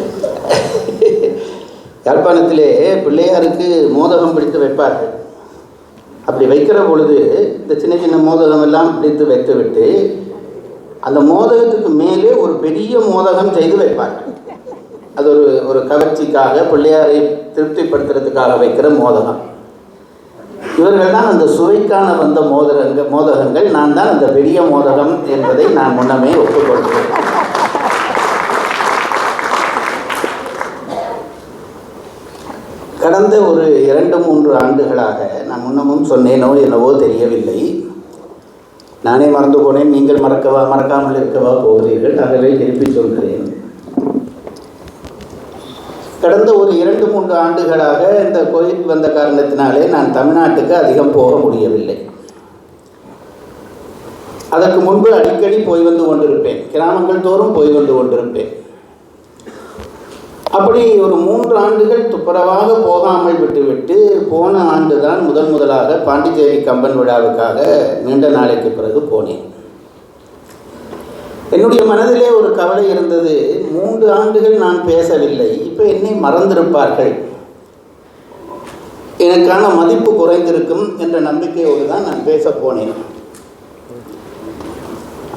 யாழ்ப்பாணத்திலே பிள்ளையாருக்கு மோதகம் பிடித்து வைப்பார்கள். அப்படி வைக்கிற பொழுது இந்த சின்ன சின்ன மோதகம் எல்லாம் பிடித்து வைத்துவிட்டு அந்த மோதகத்துக்கு மேலே ஒரு பெரிய மோதகம் செய்து வைப்பார்கள். அது ஒரு ஒரு கவர்ச்சிக்காக பிள்ளையாரை திருப்திப்படுத்துறதுக்காக வைக்கிற மோதகம். இவர்கள் தான் அந்த சுவைக்கான வந்த மோதகங்கள் மோதகங்கள். நான் தான் அந்த பெரிய மோதகம் என்பதை நான் முன்னமே ஒப்புக்கொள்கிறேன். கடந்த ஒரு இரண்டு மூன்று ஆண்டுகளாக நான் முன்னமும் சொன்னேனோ என்னவோ தெரியவில்லை. நானே மறந்து போனேன். நீங்கள் மறக்கவா மறக்காமல் இருக்கவா போகிறீர்கள். ஆகவே திருப்பி சொல்கிறேன். கடந்த ஒரு இரண்டு மூன்று ஆண்டுகளாக இந்த கோவிட் வந்த காரணத்தினாலே நான் தமிழ்நாட்டுக்கு அதிகம் போக முடியவில்லை. அதற்கு முன்பு அடிக்கடி போய் வந்து கொண்டிருப்பேன். கிராமங்கள் தோறும் போய் வந்து கொண்டிருப்பேன். அப்படி ஒரு மூன்று ஆண்டுகள் துப்புரவாக போகாமல் விட்டுவிட்டு போன ஆண்டு தான் முதல் முதலாக பாண்டிச்சேரி கம்பன் விழாவுக்காக நீண்ட நாளைக்கு பிறகு போனேன். என்னுடைய மனதிலே ஒரு கவலை இருந்தது. மூன்று ஆண்டுகள் நான் பேசவில்லை. இப்போ என்னை மறந்திருப்பார்கள். எனக்கான மதிப்பு குறைந்திருக்கும் என்ற நம்பிக்கையோடு தான் நான் பேச போனேன்.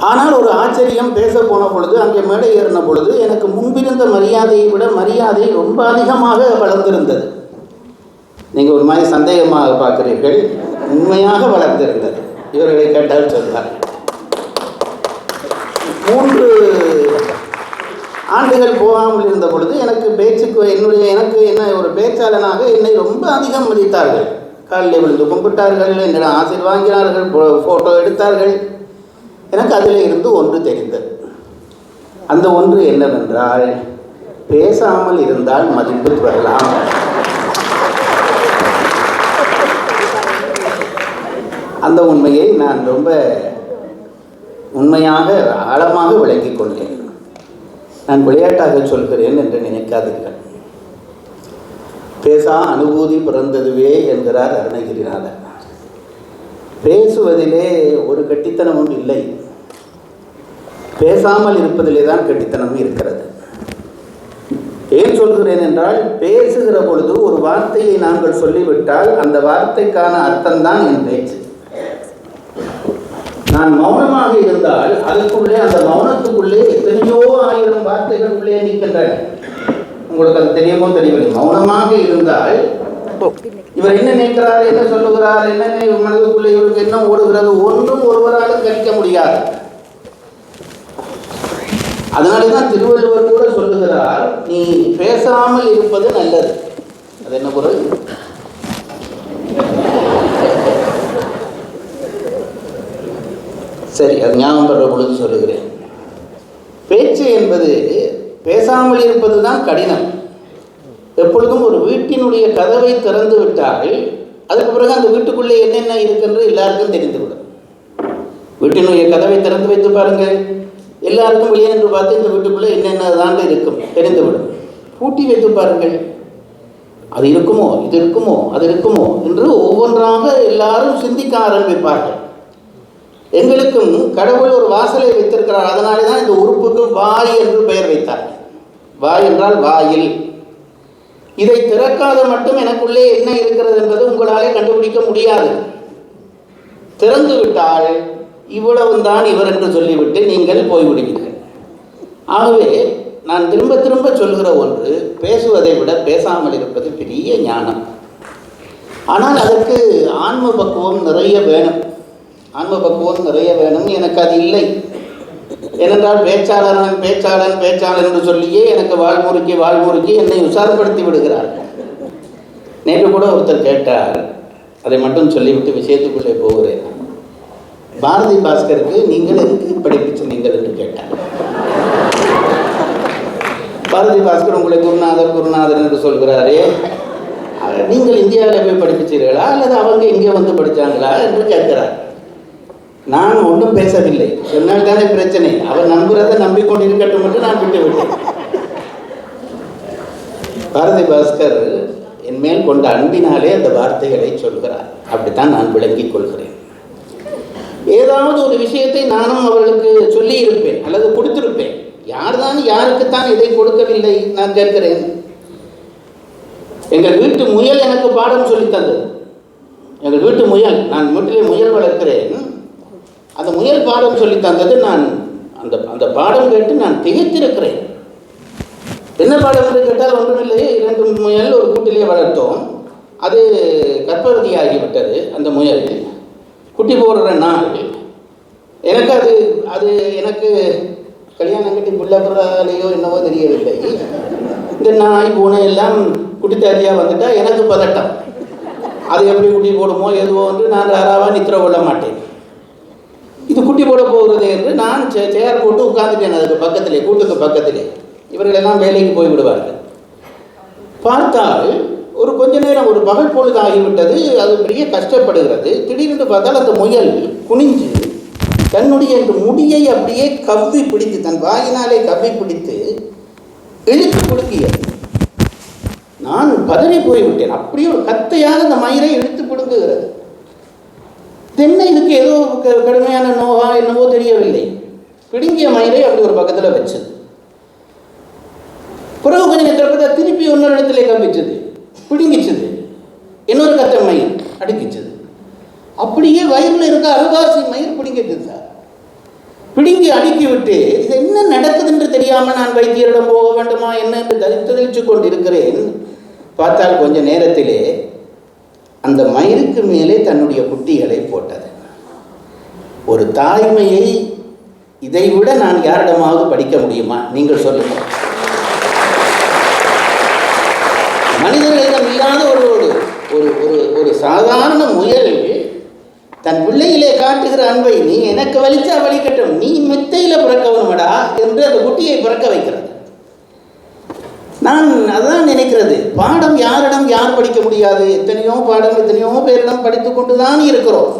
ஆனால் ஒரு ஆச்சரியம் பேச போன பொழுது அங்கே மேடை ஏறின பொழுது எனக்கு முன்பிருந்த மரியாதையை விட மரியாதை ரொம்ப அதிகமாக வளர்ந்திருந்தது. நீங்கள் ஒரு மாதிரி சந்தேகமாக பார்க்குறீர்கள் உண்மையாக வளர்ந்திருந்தது இவர்களை கேட்டால் சொல்வார். மூன்று ஆண்டுகள் போகாமல் இருந்த பொழுது எனக்கு பேச்சுக்கு என்னுடைய எனக்கு என்ன ஒரு பேச்சாளனாக என்னை ரொம்ப அதிகம் மதித்தார்கள். காலில் விழுந்து கும்பிட்டார்கள் என்னிடம் ஆசிர் வாங்கினார்கள் ஃபோட்டோ எடுத்தார்கள். எனக்கு அதில் இருந்து ஒன்று தெரிந்தது. அந்த ஒன்று என்னவென்றால் பேசாமல் இருந்தால் மதிப்பு பெறலாம் அந்த உண்மையை நான் ரொம்ப உண்மையாக ஆழமாக விளங்கிக் கொண்டேன். நான் விளையாட்டாக சொல்கிறேன் என்று நினைக்காதீர்கள். பேசா அனுபூதி பிறந்ததுவே என்கிறார் அருணகிரிநாதர். பேசுவதிலே ஒரு கட்டித்தனமும் இல்லை. பேசாமல் இருப்பதிலே தான் கெட்டித்தனம் இருக்கிறது. ஏன் சொல்கிறேன் என்றால் பேசுகிற பொழுது ஒரு வார்த்தையை நாங்கள் சொல்லிவிட்டால் அந்த வார்த்தைக்கான அர்த்தம்தான் என் பேச்சு. நான் மௌனமாக இருந்தால் அதுக்குள்ளே அந்த மௌனத்துக்குள்ளே எத்தனையோ ஆயிரம் வார்த்தைகள் உள்ளே நிற்கின்றன. உங்களுக்கு அது தெரியுமோ தெரியவில்லை. மௌனமாக இருந்தால் இவர் என்ன நினைக்கிறார் என்ன சொல்லுகிறார் என்ன மனதுக்குள்ளே இவருக்கு என்ன ஓடுகிறது ஒன்றும் ஒருவராலும் கணிக்க முடியாது. அதனால தான் திருவள்ளுவர் கூட சொல்லுகிறார் நீ பேசாமல் இருப்பது நல்லது. அது என்ன பொருள்? சரி அது ஞாபகம் பெற பொழுது சொல்லுகிறேன். பேச்சு என்பது பேசாமல் இருப்பது தான் கடினம். எப்பொழுதும் ஒரு வீட்டினுடைய கதவை திறந்து விட்டால் அதுக்கு பிறகு அந்த வீட்டுக்குள்ளே என்னென்ன இருக்குன்றது எல்லாருக்கும் தெரிந்துவிடும். வீட்டினுடைய கதவை திறந்து வைத்து பாருங்கள். எல்லாருக்கும் வெளியே என்று பார்த்து இந்த வீட்டுக்குள்ளே என்னென்ன தாண்ட இருக்கும்? தெரிந்துவிடும். பூட்டி வைத்து பாருங்கள். அது இருக்குமோ? இது இருக்குமோ? அது இருக்குமோ? என்று ஒவ்வொன்றாக எல்லாரும் சிந்திக்க ஆரம்பிப்பார்கள். எங்களுக்கும் கடவுள் ஒரு வாசலை வைத்திருக்கிறார். அதனாலே தான் இந்த உறுப்புக்கு வாய் என்று பெயர் வைத்தார் வாய் என்றால் வாயில். இதை திறக்காத மட்டும் எனக்குள்ளே என்ன இருக்கிறது என்பது உங்களாலே கண்டுபிடிக்க முடியாது. திறந்து விட்டால் இவ்வளவு தான் இவர் என்று சொல்லிவிட்டு நீங்கள் போய்விடுவீர்கள் ஆகவே நான் திரும்ப திரும்ப சொல்கிற ஒன்று பேசுவதை விட பேசாமல் இருப்பது பெரிய ஞானம். ஆனால் அதற்கு ஆன்ம பக்குவம் நிறைய வேணும். ஆன்ம பக்குவம் நிறைய வேணும் எனக்கு அது இல்லை. ஏனென்றால் பேச்சாளன் பேச்சாளன் பேச்சாளன் என்று சொல்லியே எனக்கு வாழ்முறுக்கி வாழ்முறுக்கி என்னை உஷாரப்படுத்தி விடுகிறார்கள் நேற்று கூட ஒருத்தர் கேட்டார் அதை மட்டும் சொல்லிவிட்டு விஷயத்துக்குள்ளே போகிறேன். பாரதி பாஸ்கருக்கு நீங்கள் எதுக்கு படிப்பிச்சு நீங்கள் என்று கேட்டார். பாரதி பாஸ்கர் உங்களை குருநாதர் குருநாதர் என்று சொல்கிறாரே. நீங்கள் இந்தியாவில் போய் படிப்பிச்சீர்களா? அல்லது அவங்க இங்கே வந்து படித்தாங்களா என்று கேட்கிறார். நான் ஒன்றும் பேசவில்லை. சொன்னால் தானே பிரச்சனை. அவர் நம்புறதை நம்பிக்கொண்டு இருக்கட்டும் என்று நான் விட்டு விட்டேன் பாரதி பாஸ்கர் என் மேல் கொண்ட அன்பினாலே அந்த வார்த்தைகளை சொல்கிறார். அப்படித்தான் நான் விளங்கிக் கொள்கிறேன். ஏதாவது ஒரு விஷயத்தை நானும் அவர்களுக்கு சொல்லி இருப்பேன் அல்லது கொடுத்திருப்பேன். யார்தான் யாருக்குத்தான் இதை கொடுக்கவில்லை நான் கேட்கிறேன். எங்கள் வீட்டு முயல் எனக்கு பாடம் சொல்லித் தந்தது எங்கள் வீட்டு முயல் நான் வீட்டிலே முயல் வளர்க்கிறேன். அந்த முயல் பாடம் சொல்லி தந்தது நான் அந்த அந்த பாடம் கேட்டு நான் திகைத்திருக்கிறேன். என்ன பாடம் என்று கேட்டால் ஒன்றுமில்லையே இரண்டு முயல் ஒரு கூட்டிலே வளர்த்தோம். அது கர்ப்பவதியாகிவிட்டது அந்த முயல் குட்டி போடுற நாள் எனக்கு அது அது எனக்கு கல்யாணம் கட்டி பிள்ளைப்படுறாலேயோ என்னவோ தெரியவில்லை. இந்த நாய் பூனை எல்லாம் குட்டித்தாத்தியாக வந்துட்டால் எனக்கு பதட்டம். அது எப்படி குட்டி போடுமோ எதுவோ என்று நான் ராராவா நித்திர கொள்ள மாட்டேன். இது குட்டி போட போகிறது என்று நான் சே- சேர் போட்டு உட்காந்துட்டேன் அதுக்கு பக்கத்திலே கூட்டுக்கு பக்கத்திலே. இவர்கள் எல்லாம் வேலைக்கு போய் விடுவார்கள் பார்த்தால் ஒரு கொஞ்ச நேரம் ஒரு பகல் பொழுது ஆகிவிட்டது அது பெரிய கஷ்டப்படுகிறது. திடீரென்று பார்த்தால் அந்த முயல் குனிஞ்சு தன்னுடைய இந்த முடியை அப்படியே கவ்வி பிடித்து தன் வாயினாலே கவ்வி பிடித்து இழுத்து கொடுக்கியது நான் பதவி போய்விட்டேன். அப்படியே ஒரு கத்தையாக அந்த மயிரை இழுத்து கொடுக்குகிறது தென்னை இதுக்கு ஏதோ க- கடுமையான நோவா என்னவோ தெரியவில்லை. பிடுங்கிய மயிரை அப்படி ஒரு பக்கத்தில் வச்சது. பிறகு கொஞ்சம் திருப்பி இன்னொரு இடத்துல கம்பிச்சது. பிடுங்கிச்சது. இன்னொரு கத்த மயிர் அடுக்கிச்சது. அப்படியே வயிறில் இருக்க அருவாசி மயிர் பிடுங்கிட்டு சார் பிடுங்கி அடுக்கி விட்டு இது என்ன நடக்குதுன்னு தெரியாமல் நான் வைத்தியரிடம் போக வேண்டுமா? என்ன? என்று தரித்து கொண்டிருக்கிறேன். பார்த்தால் கொஞ்ச நேரத்திலே அந்த மயிருக்கு மேலே தன்னுடைய குட்டிகளை போட்டது. ஒரு தாய்மையை இதை விட நான் யாரிடமாவது படிக்க முடியுமா? நீங்கள் சொல்லுங்கள். மனிதர்கள் இல்லாத ஒரு ஒரு ஒரு ஒரு ஒரு சாதாரண முயல் தன் பிள்ளையிலே காட்டுகிற அன்பை நீ எனக்கு வலிச்சா வலிக்கட்டும். நீ மெத்தையில பிறக்கவனுமடா என்று அந்த குட்டியை பிறக்க வைக்கிறது. நான் அதான் நினைக்கிறது. பாடம் யாரிடம் யார் படிக்க முடியாது? எத்தனையோ பாடம் எத்தனையோ பேரிடம் படித்து கொண்டு தான் இருக்கிறோம்.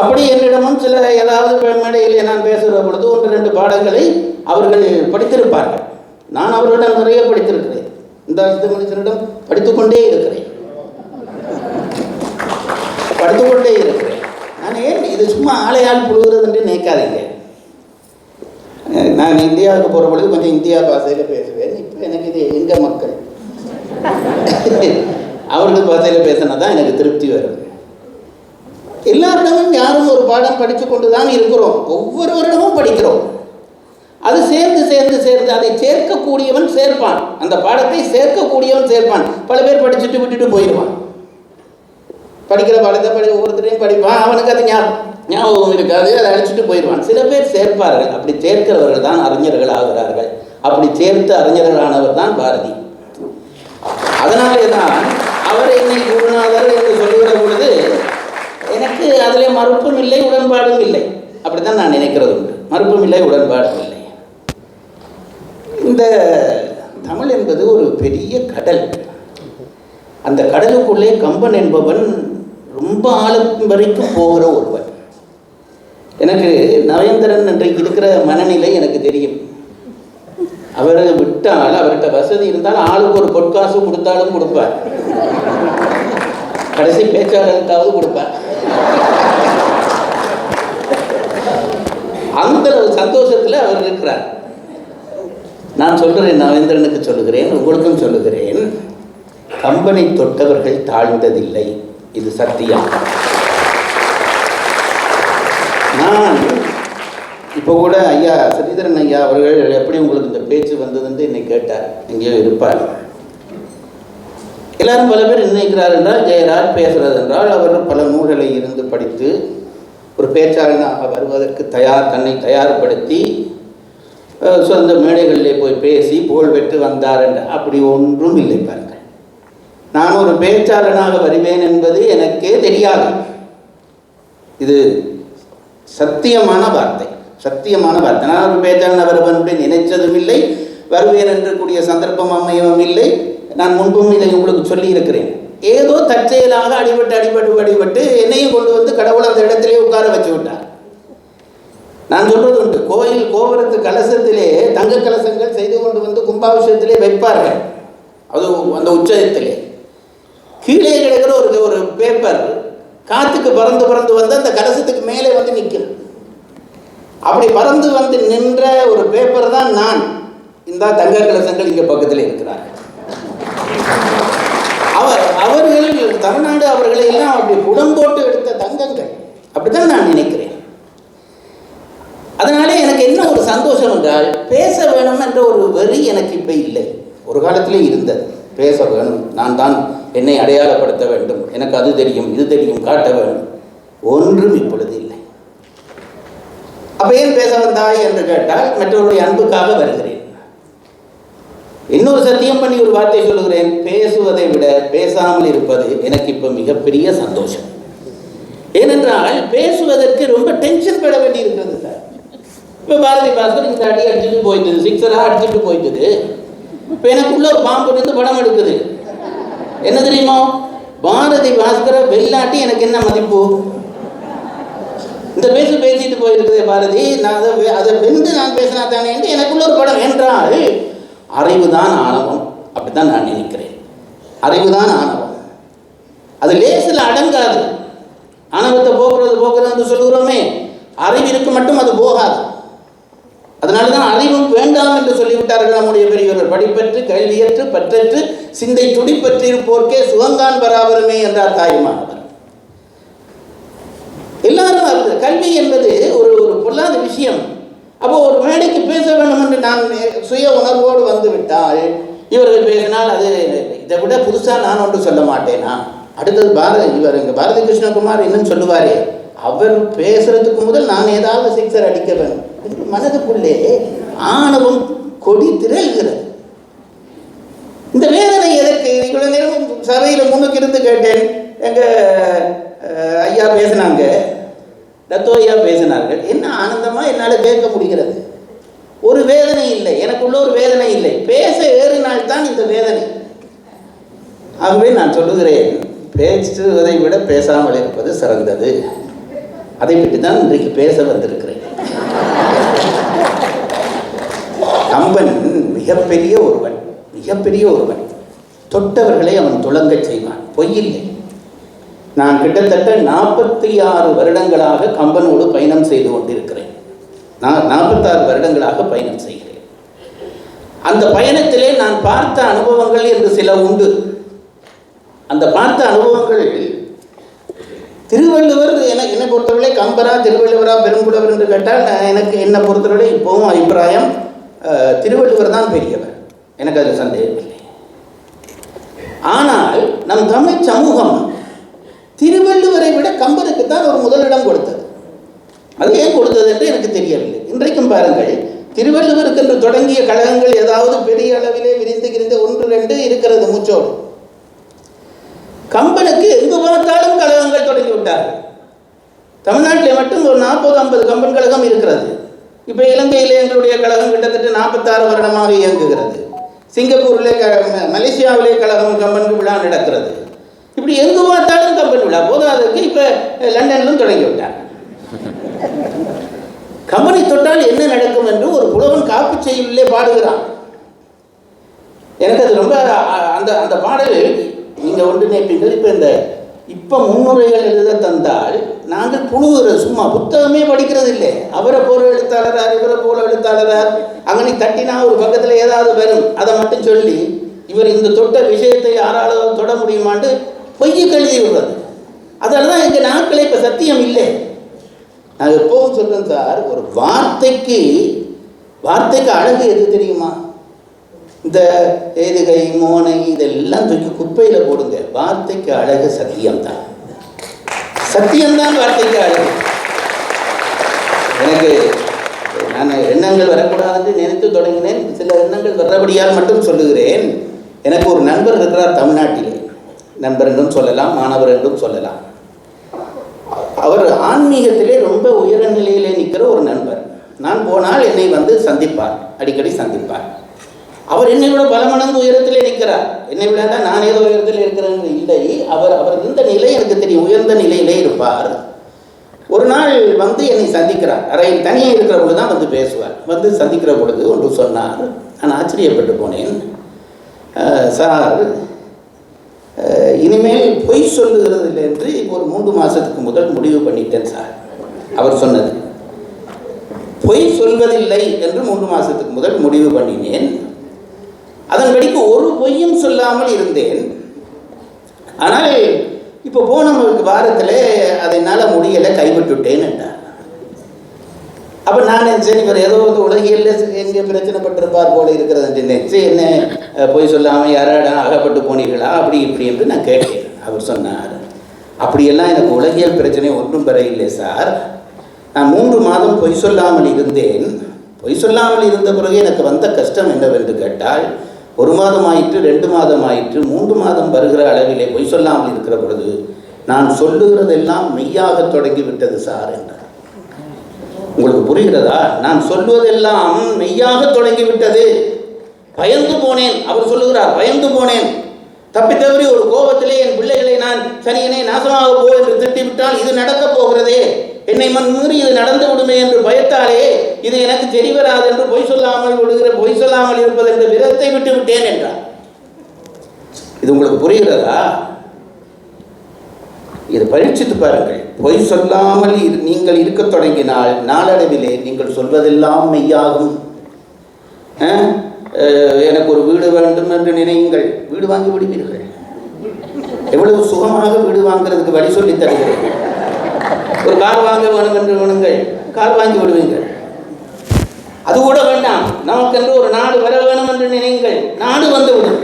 அப்படி என்னிடமும் சில ஏதாவது மேடையிலே நான் பேசுகிற பொழுது ஒன்று ரெண்டு பாடங்களை அவர்கள் படித்திருப்பார்கள். நான் அவர்களிடம் நிறைய படித்திருக்கிறேன். இந்த மனுஷனிடம் படித்துக்கொண்டே இருக்கிறேன். படித்துக்கொண்டே இருக்கிறேன். நான் ஏன் இது சும்மா ஆலையால் புழுகிறது என்று நினைக்காதீங்க. நான் இந்தியாவுக்கு போகிற பொழுது கொஞ்சம் இந்தியா பாஷையில் பேசுவேன். இப்போ எனக்கு இது எங்கள் மக்கள்? அவர்கள் பாஷையில் பேசினா தான் எனக்கு திருப்தி வருது எல்லாரிடமும் யாரும் ஒரு பாடம் படித்து கொண்டு தான் இருக்கிறோம். ஒவ்வொருவரிடமும் படிக்கிறோம். அது சேர்ந்து சேர்ந்து சேர்ந்து அதை சேர்க்கக்கூடியவன் சேர்ப்பான். அந்த பாடத்தை சேர்க்கக்கூடியவன் சேர்ப்பான். பல பேர் படிச்சுட்டு விட்டுட்டு போயிடுவான். படிக்கிற பாடத்தை படி ஒவ்வொருத்தரையும் படிப்பான் அவனுக்கு அது ஞாபகம் ஞாபகம் இருக்காது அதை அழிச்சிட்டு போயிடுவான். சில பேர் சேர்ப்பார்கள். அப்படி சேர்க்கிறவர்கள் தான் அறிஞர்கள் ஆகிறார்கள். அப்படி சேர்த்து அறிஞர்களானவர் தான் பாரதி. அதனாலே தான் அவர் என்னை குருநாதர் என்று சொல்லுகிற பொழுது எனக்கு அதில் மறுப்பும் இல்லை உடன்பாடும் இல்லை. அப்படித்தான் நான் நினைக்கிறது உண்டு. மறுப்பும் இல்லை உடன்பாடும் இல்லை. இந்த தமிழ் என்பது ஒரு பெரிய கடல். அந்த கடலுக்குள்ளே கம்பன் என்பவன் ரொம்ப ஆழம் வரைக்கும் போகிற ஒருவர் எனக்கு நவேந்திரன் இன்றைக்கு இருக்கிற மனநிலை எனக்கு தெரியும். அவரை விட்டால் அவர்கிட்ட வசதி இருந்தால் ஆளுக்கு ஒரு பொற்காசு கொடுத்தாலும் கொடுப்பார். கடைசி பேச்சாளருக்காவது கொடுப்பார். அந்த சந்தோஷத்தில் அவர் இருக்கிறார். நான் சொல்கிறேன் நவேந்திரனுக்கு சொல்லுகிறேன் உங்களுக்கும் சொல்லுகிறேன். கம்பனை தொட்டவர்கள் தாழ்ந்ததில்லை. இது சத்தியம். நான் இப்போ கூட ஐயா ஸ்ரீதரன் ஐயா அவர்கள் எப்படி உங்களுக்கு இந்த பேச்சு வந்ததுன்னு என்னை கேட்டார். எங்கேயோ இருப்பார். எல்லாரும் பல பேர் நினைக்கிறார் என்றால் ஜெயராஜ் பேசுகிறது என்றால் அவர் பல நூல்களை இருந்து படித்து ஒரு பேச்சாளனாக வருவதற்கு தயார் தன்னை தயார்படுத்தி சொந்த மேடைகளிலே போய் பேசி புகழ் பெற்று வந்தார் என்று அப்படி ஒன்றும் இல்லை நான் ஒரு பேச்சாளனாக வருவேன் என்பது எனக்கே தெரியாது. இது சத்தியமான வார்த்தை. சத்தியமான வார்த்தை. நான் ஒரு பேச்சாளன் வருவன் என்று நினைச்சதும் இல்லை. வருவேன் என்று கூடிய சந்தர்ப்பம் அமையவும் இல்லை. நான் முன்பும் இதை உங்களுக்கு சொல்லி இருக்கிறேன் ஏதோ தற்செயலாக அடிபட்டு அடிபட்டு அடிபட்டு என்னையும் கொண்டு வந்து கடவுள் அந்த இடத்திலே உட்கார வச்சு விட்டார். நான் சொல்றது உண்டு. கோயில் கோபுரத்து கலசத்திலே தங்க கலசங்கள் செய்து கொண்டு வந்து கும்பாபிஷேகத்திலே வைப்பார்கள். அது அந்த உச்சத்திலே. கீழே கிடக்கிற ஒரு ஒரு பேப்பர் காத்துக்கு பறந்து பறந்து வந்து அந்த கலசத்துக்கு மேலே வந்து நிற்கும். அப்படி பறந்து வந்து நின்ற ஒரு பேப்பர் தான் நான். இந்த தங்க கலசங்கள் இங்கே பக்கத்தில் இருக்கிறார் அவர் அவர்கள் தமிழ்நாடு அவர்களை எல்லாம் அப்படி புடம்போட்டு எடுத்த தங்கங்கள். அப்படித்தான் நான் நினைக்கிறேன். அதனாலே எனக்கு என்ன ஒரு சந்தோஷம் என்றால் பேச வேணும் என்ற ஒரு வெறி எனக்கு இப்போ இல்லை. ஒரு காலத்திலே இருந்தது. பேச வேணும். நான் தான் என்னை அடையாளப்படுத்த வேண்டும். எனக்கு அது தெரியும் இது தெரியும் காட்ட வேண்டும். ஒன்றும் இப்பொழுது இல்லை. அப்ப ஏன் பேச வந்தாய் என்று கேட்டால் மற்றவருடைய அன்புக்காக வருகிறேன். இன்னொரு சத்தியம் பண்ணி ஒரு வார்த்தை சொல்லுகிறேன். பேசுவதை விட பேசாமல் இருப்பது எனக்கு இப்போ மிகப்பெரிய சந்தோஷம். ஏனென்றால் பேசுவதற்கு ரொம்ப டென்ஷன் பட வேண்டி இருக்கிறது சார். இப்போ பாரதி பாஸ்கர் இந்த அடி அடிச்சுட்டு போயிட்டுது சிக்ஸராக அடிச்சுட்டு போயிட்டுது. இப்போ எனக்குள்ள ஒரு பாம்பு இருந்து படம் எடுக்குது. என்ன தெரியுமா? பாரதி பாஸ்கர வெள்ளாட்டி எனக்கு என்ன மதிப்பு? இந்த பேச்சு பேசிட்டு போயிருக்குது பாரதி. நான் அதை அதை வென்று நான் பேசினா தானே என்று எனக்குள்ள ஒரு படம் என்றால் அறிவுதான் ஆணவம். அப்படித்தான் நான் நினைக்கிறேன். அறிவுதான் ஆணவம். அது லேசில் அடங்காது. ஆணவத்தை போக்குறது போக்குறதுன்னு சொல்லுகிறோமே. அறிவிற்கு மட்டும் அது போகாது. அதனால தான் அறிவும் வேண்டாம் என்று சொல்லிவிட்டார்கள் நம்முடைய பெரியவர்கள் படிப்பற்று கல்வியற்று பற்றற்று சிந்தை துடிப்பற்றிருப்போர்க்கே சுகங்கான் பராபரமே என்றார் தாயுமானவர் எல்லாரும் அது கல்வி என்பது ஒரு ஒரு பொல்லாத விஷயம். அப்போ ஒரு மேடைக்கு பேச வேண்டும் என்று நான் சுய உணர்வோடு வந்து விட்டால் இவர்கள் பேசினால் அது இதை விட புதுசாக நான் ஒன்று சொல்ல மாட்டேனா? அடுத்தது பாரதி இவர் இங்கே பாரதி கிருஷ்ணகுமார் இன்னும் சொல்லுவாரே அவர் பேசுறதுக்கு முதல் நான் ஏதாவது சிக்ஸர் அடிக்க வேண்டும். மனதுக்குள்ளே ஆணவம் கொடி திரள்கிறது. இந்த வேதனை எதற்கு? இவ்வளவு நேரம் சபையில் முன்னுக்கு இருந்து கேட்டேன். எங்க ஐயா பேசினாங்க. தத்துவ ஐயா பேசினார்கள். என்ன ஆனந்தமா என்னால் கேட்க முடிகிறது? ஒரு வேதனை இல்லை. எனக்குள்ள ஒரு வேதனை இல்லை. பேச ஏறினால் தான் இந்த வேதனை. ஆகவே நான் சொல்லுகிறேன். பேசுவதை விட பேசாமல் இருப்பது சிறந்தது. அதை பற்றி தான் இன்றைக்கு பேச வந்திருக்கிறேன். கம்பன் மிகப்பெரிய ஒருவன் மிகப்பெரிய ஒருவன். தொட்டவர்களை அவன் துளங்க செய்வான். பொய்யில்லை. நான் கிட்டத்தட்ட நாற்பத்தி ஆறு வருடங்களாக கம்பனோடு பயணம் செய்து கொண்டிருக்கிறேன். நான் நாற்பத்தாறு வருடங்களாக பயணம் செய்கிறேன். அந்த பயணத்திலே நான் பார்த்த அனுபவங்கள் என்று சில உண்டு. அந்த பார்த்த அனுபவங்கள் திருவள்ளுவர் என என்னை பொறுத்தவரை கம்பரா திருவள்ளுவரா பெருங்குடவர் என்று கேட்டால் நான் எனக்கு என்னை பொறுத்தவரை இப்போவும் அபிப்பிராயம். திருவள்ளுவர் தான் பெரியவர். எனக்கு அதில் சந்தேகம் இல்லை. ஆனால் நம் தமிழ் சமூகம் திருவள்ளுவரை விட கம்பருக்கு தான் ஒரு முதலிடம் கொடுத்தது. அது ஏன் கொடுத்தது என்று எனக்கு தெரியவில்லை. இன்றைக்கும் பாருங்கள் திருவள்ளுவருக்கு என்று தொடங்கிய கழகங்கள் ஏதாவது பெரிய அளவிலே விரிந்து கிரிந்து ஒன்று ரெண்டு இருக்கிறது மூச்சோடு. கம்பனுக்கு எங்கு பார்த்தாலும் கழகங்கள் தொடங்கி விட்டார்கள் தமிழ்நாட்டில் மட்டும் ஒரு நாற்பது ஐம்பது கம்பன் கழகம் இருக்கிறது. இப்போ இலங்கையிலே எங்களுடைய கழகம் கிட்டத்தட்ட நாற்பத்தாறு வருடமாக இயங்குகிறது. சிங்கப்பூரிலே க மலேசியாவிலே கழகம் கம்பன் விழா நடக்கிறது. இப்படி எங்கு பார்த்தாலும் கம்பன் விழா. போதாதற்கு இப்போ லண்டனிலும் தொடங்கி விட்டார் கம்பெனி தொட்டால் என்ன நடக்கும் என்று ஒரு புலவன் காப்பு செய்யுள்ளே பாடுகிறான். எனக்கு அது ரொம்ப அ- அந்த அந்த பாடல் நீங்கள் ஒன்று நினைப்பீங்கள் இப்போ இந்த இப்போ முன்னுரைகள் எழுத தந்தால் நாங்கள் புழுவுற சும்மா புத்தகமே படிக்கிறது இல்லை அவரை போல எழுத்தாளரார் இவரை போல எழுத்தாளரார் அங்கனி தட்டினா ஒரு பக்கத்தில் ஏதாவது வரும். அதை மட்டும் சொல்லி இவர் இந்த தொட்ட விஷயத்தை யாராலும் தொட முடியுமான்ட்டு பொய்யை கழுதி விடுறது. அதனால தான் எங்கள் நாட்களே இப்போ சத்தியம் இல்லை. நான் எப்பவும் சொல்கிறேன் சார் ஒரு வார்த்தைக்கு வார்த்தைக்கு அழகு எது தெரியுமா? இந்த எதுகை மோனை இதெல்லாம் தூக்கி குப்பையில் போடுங்க. வார்த்தைக்கு அழகு சத்தியம்தான். சத்தியம்தான் வார்த்தைக்கு அழகு. எனக்கு நான் எண்ணங்கள் வரக்கூடாது நினைத்து தொடங்கினேன். சில எண்ணங்கள் வர்றபடியால் மட்டும் சொல்லுகிறேன். எனக்கு ஒரு நண்பர் இருக்கிறார் தமிழ்நாட்டிலே. நண்பர் என்றும் சொல்லலாம் மாணவர் என்றும் சொல்லலாம். அவர் ஆன்மீகத்திலே ரொம்ப உயர நிலையிலே நிற்கிற ஒரு நண்பர். நான் போனால் என்னை வந்து சந்திப்பார் அடிக்கடி சந்திப்பார். அவர் என்னை விட பல மடங்கு உயரத்திலே நிற்கிறார் என்னை விட நான் ஏதோ உயரத்தில் இருக்கிறேன் இல்லை. அவர் அவர் இந்த நிலை எனக்கு தெரியும். உயர்ந்த நிலையிலே இருப்பார். ஒரு நாள் வந்து என்னை சந்திக்கிறார். அறையில் தனியாக இருக்கிற பொழுது தான் வந்து பேசுவார். வந்து சந்திக்கிற பொழுது ஒன்று சொன்னார். நான் ஆச்சரியப்பட்டு போனேன். சார் இனிமேல் பொய் சொல்லுகிறது இல்லை என்று இப்போ ஒரு மூன்று மாதத்துக்கு முதல் முடிவு பண்ணிட்டேன் சார் அவர் சொன்னது. பொய் சொல்வதில்லை என்று மூன்று மாதத்துக்கு முதல் முடிவு பண்ணினேன். அதன்படிக்கு ஒரு பொய்யும் சொல்லாமல் இருந்தேன். ஆனால் இப்போ போன வாரத்தில் அதை என்னால் முடியலை கைவிட்டுட்டேன் என்றார். அப்போ நான் நினச்சேன் இவர் ஏதோ ஒரு உலகியலில் எங்கே பிரச்சனைப்பட்டிருப்பார் போல இருக்கிறது சரி என்ன போய் பொய் சொல்லாமல் யாராடா அகப்பட்டு போனீர்களா? அப்படி இப்படி என்று நான் கேட்டேன். அவர் சொன்னார் அப்படியெல்லாம் எனக்கு உலகியல் பிரச்சனை ஒன்றும் பெற இல்லை சார். நான் மூன்று மாதம் பொய் சொல்லாமல் இருந்தேன். பொய் சொல்லாமல் இருந்த பிறகு எனக்கு வந்த கஷ்டம் என்னவென்று கேட்டால் ஒரு மாதம் ஆயிற்று ரெண்டு மாதம் ஆயிற்று மூன்று மாதம் வருகிற அளவிலே பொய் சொல்லாமல் இருக்கிற பொழுது நான் சொல்லுகிறதெல்லாம் மெய்யாக தொடங்கிவிட்டது சார் என்றார். உங்களுக்கு புரிகிறதா? நான் சொல்வதெல்லாம் மெய்யாக தொடங்கி விட்டது பயந்து போனேன். அவர் சொல்லுகிறார் பயந்து போனேன். தப்பி தவறி ஒரு கோபத்திலே என் பிள்ளைகளை நான் சனியனே நாசமாக போ என்று திட்டிவிட்டால் இது நடக்கப் போகிறதே. என்னை மண் மீறி இது நடந்து விடுமே என்று பயத்தாலே இது எனக்கு தெரிவராது என்று பொய் சொல்லாமல் விடுகிற பொய் சொல்லாமல் இருப்பது என்ற விதத்தை விட்டு விட்டேன் என்றார். இது உங்களுக்கு புரிகிறதா? இது பரீட்சித்து பாருங்கள். பொய் சொல்லாமல் இரு- நீங்கள் இருக்கத் தொடங்கினால் நாளடைவிலே நீங்கள் சொல்வதெல்லாம் மெய்யாகும். ஆ? எனக்கு ஒரு வீடு வேண்டும் என்று நினையுங்கள். வீடு வாங்கி விடுவீர்கள் எவ்வளவு சுகமாக வீடு வாங்குறதுக்கு வழி சொல்லி தருகிறேன். ஒரு கார் வாங்க வேணும் என்று வேணுங்கள். கார் வாங்கி விடுவீங்கள் அது கூட வேண்டாம். நமக்கு என்று ஒரு நாடு வர வேணும் என்று நினைங்கள் நாடு வந்து விடும்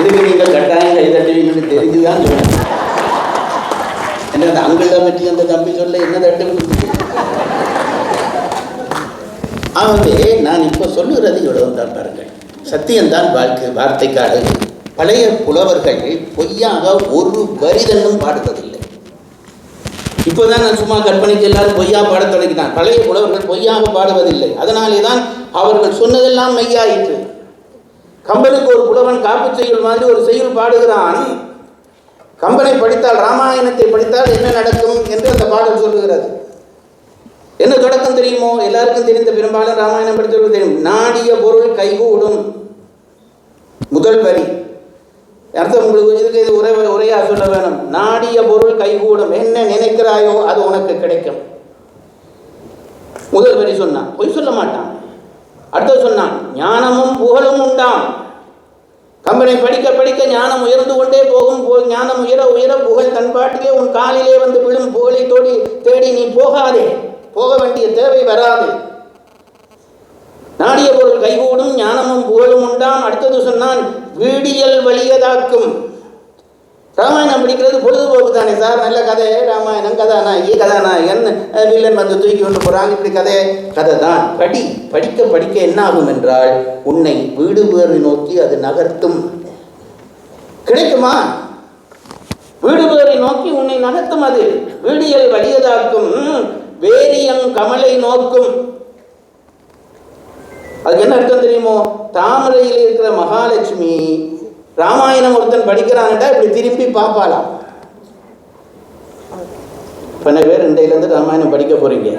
இதுக்கு நீங்கள் கட்டாயம் கை தட்டுவீங்கன்னு தெரிஞ்சுதான் சொல்லணும் என்ன அந்த அங்கிள் பற்றி அந்த தம்பி சொல்ல என்ன தட்டு ஆகவே நான் இப்போ சொல்லுகிறது இவ்வளவு தான் பாருங்கள். சத்தியம்தான் வாழ்க்கை வார்த்தைக்கு பழைய புலவர்கள் பொய்யாக ஒரு வரிதனும் பாடுவதில்லை. இப்போதான் நான் சும்மா கற்பனைக்கு எல்லாரும் பொய்யா பாடத் தொடங்கினான் பழைய புலவர்கள் பொய்யாக பாடுவதில்லை. அதனாலே தான் அவர்கள் சொன்னதெல்லாம் மெய்யாயிற்று. கம்பனுக்கு ஒரு புலவன் காப்பு செய்யுள் மாதிரி ஒரு செய்யுள் பாடுகிறான். கம்பனை படித்தால் ராமாயணத்தை படித்தால் என்ன நடக்கும் என்று அந்த பாடல் சொல்லுகிறது. என்ன தொடக்கம் தெரியுமோ? எல்லாருக்கும் தெரிந்த பெரும்பாலும் ராமாயணம் படித்தவர்கள் தெரியும். நாடிய பொருள் கைகூடும். முதல் வரி. அர்த்தம் உங்களுக்கு இதுக்கு இது உரை உரையா சொல்ல வேணும். நாடிய பொருள் கைகூடும். என்ன நினைக்கிறாயோ அது உனக்கு கிடைக்கும். முதல் வரி சொன்னான். பொய் சொல்ல மாட்டான். அடுத்த சொன்னான் ஞானமும் புகழும் உண்டாம். கம்பனை படிக்க படிக்க ஞானம் உயர்ந்து கொண்டே போகும். போ ஞானம் உயர உயர புகழ் தன்பாட்டிலே உன் காலிலே வந்து விழும் புகழை தோடி தேடி நீ போகாதே. போக வேண்டிய தேவை வராது. நாடிய பொருள் கைகூடும் ஞானமும் புகழும் உண்டாம். அடுத்தது சொன்னான் வீடியல் வலியதாக்கும் ராமாயணம் படிக்கிறது பொழுதுபோக்கு தானே சார். நல்ல கதை. ராமாயணம் கதாநாயகி கதாநாயகன் வில்லன் வந்து தூக்கி கொண்டு போகிறாங்க இப்படி கதை கதை தான். படி படிக்க படிக்க என்ன ஆகும் என்றால் உன்னை வீடு வேறு நோக்கி அது நகர்த்தும். கிடைக்குமா? வீடு வேறை நோக்கி உன்னை நகர்த்தும் அது. வீடியல் வலியதாக்கும் வேரியம் கமலை நோக்கும். அதுக்கு என்ன அர்த்தம் தெரியுமோ? தாமரையில் இருக்கிற மகாலட்சுமி ராமாயணம் ஒருத்தன் படிக்கிறான்டா இப்படி திருப்பி பார்ப்பாளாம். பல பேர்? இன்றையிலேருந்து ராமாயணம் படிக்க போறீங்க.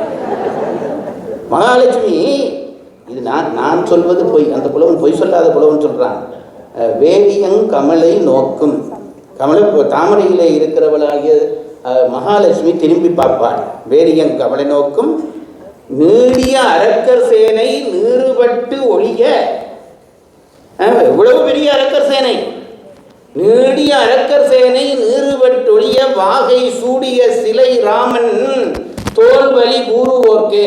மகாலட்சுமி இது நான் நான் சொல்வது பொய் அந்த புலவன் பொய் சொல்லாத புலவன் சொல்றான். அஹ், கமலை நோக்கும். கமலை தாமரையிலே இருக்கிறவளாகிய மகாலட்சுமி திரும்பி பார்ப்பாள். வேரியங் கவலை நோக்கும். நீடிய அரக்கர் சேனை நீறுபட்டு ஒழிய அஹ், எவ்வளவு பெரிய அரக்கர் சேனை. நீடிய அரக்கர் சேனை நீறுபட்டொழிய வாகை சூடிய சிலை ராமன் தோல் வலி கூறுவோர்க்கே.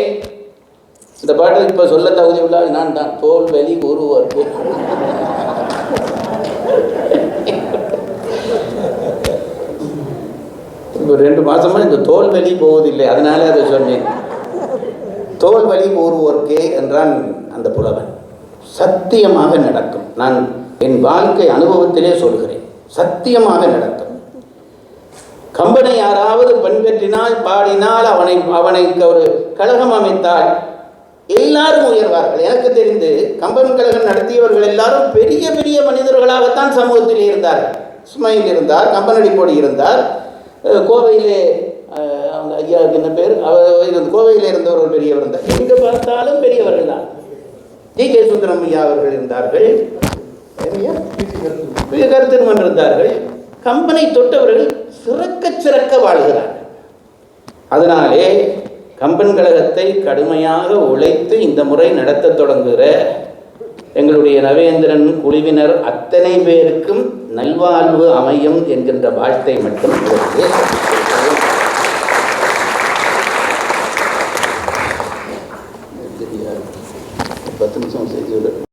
இந்த பாட்டு இப்ப சொல்ல தகுதி உள்ளால் நான் தான் தோல் வலி கூறுவோர்க்கே. இப்போ ரெண்டு மாதமாக இந்த தோல் வலி போவதில்லை. அதனாலே அதை சொன்னேன். தோல் வலி கூறுவோர்க்கே என்றான் அந்த புலவன். சத்தியமாக நடக்கும். நான் என் வாழ்க்கை அனுபவத்திலே சொல்கிறேன். சத்தியமாக நடக்கும். கம்பனை யாராவது பண்பற்றினால் பாடினால் அவனை அவனை ஒரு கழகம் அமைத்தால் எல்லாரும் உயர்வார்கள். எனக்கு தெரிந்து கம்பன் கழகம் நடத்தியவர்கள் எல்லாரும் பெரிய பெரிய மனிதர்களாகத்தான் சமூகத்தில் இருந்தார்கள். இஸ்மாயில் இருந்தார் கம்பனடி போடி இருந்தார். கோவையிலே அவங்க ஐயாவுக்கு என்ன பேர்? அவர் கோவையில் இருந்தவர் ஒரு பெரியவர் இருந்தார் எங்கே பார்த்தாலும் பெரியவர்கள் தான். G K. சுந்தரம் ஐயா அவர்கள் இருந்தார்கள். பெரிய கருத்திருமன் இருந்தார்கள். கம்பனை தொட்டவர்கள் சிறக்க சிறக்க வாழ்கிறார்கள். அதனாலே கம்பன் கழகத்தை கடுமையாக உழைத்து இந்த முறை நடத்த தொடங்குகிற எங்களுடைய நவேந்திரன் குழுவினர் அத்தனை பேருக்கும் நல்வாழ்வு அமையும் என்கின்ற வாழ்த்தை மட்டும் உங்களுக்கு